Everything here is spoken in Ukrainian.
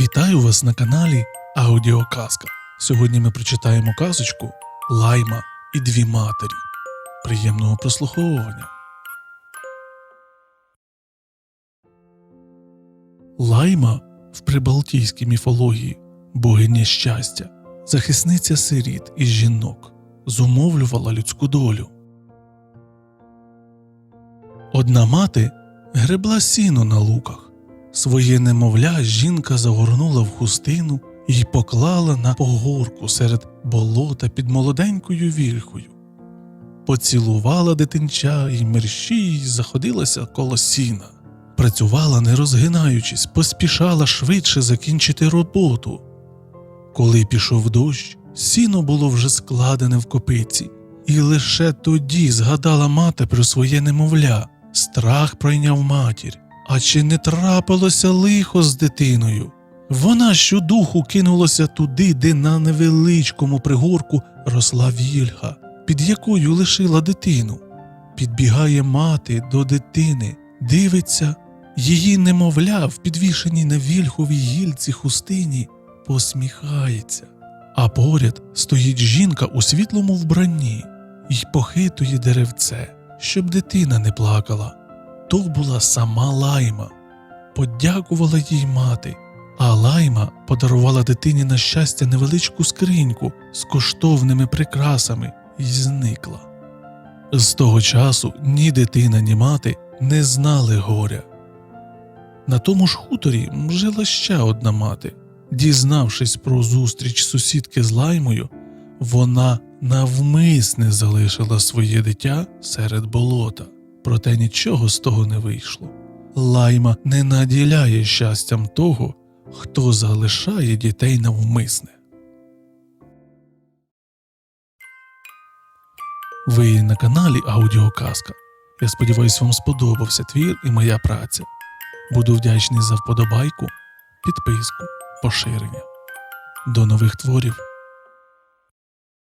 Вітаю вас на каналі Аудіоказка. Сьогодні ми прочитаємо казочку Лайма і дві матері. Приємного прослуховування. Лайма в прибалтійській міфології богиня щастя, захисниця сиріт і жінок, зумовлювала людську долю. Одна мати гребла сіно на луках. Своє немовля жінка загорнула в хустину і поклала на погорку серед болота під молоденькою вільхою. Поцілувала дитинча і мерщій заходилася коло сіна. Працювала, не розгинаючись, поспішала швидше закінчити роботу. Коли пішов дощ, сіно було вже складене в копиці, і лише тоді згадала мати про своє немовля. Страх пройняв матір. А чи не трапилося лихо з дитиною? Вона щодуху кинулася туди, де на невеличкому пригорку росла вільга, під якою лишила дитину. Підбігає мати до дитини, дивиться, її немовля в підвішеній на вільховій гільці хустині посміхається, а поряд стоїть жінка у світлому вбранні і похитує деревце, щоб дитина не плакала. То була сама лайма. Подякувала їй мати, а лайма подарувала дитині на щастя невеличку скриньку з коштовними прикрасами і зникла. З того часу ні дитина, ні мати не знали горя. На тому ж хуторі жила ще одна мати. Дізнавшись про зустріч сусідки з лаймою, вона навмисне залишила своє дитя серед болота. Проте нічого з того не вийшло. Лайма не наділяє щастям того, хто залишає дітей навмисне. Ви на каналі Аудіоказка. Я сподіваюся, вам сподобався твір і моя праця. Буду вдячний за вподобайку, підписку, поширення. До нових творів.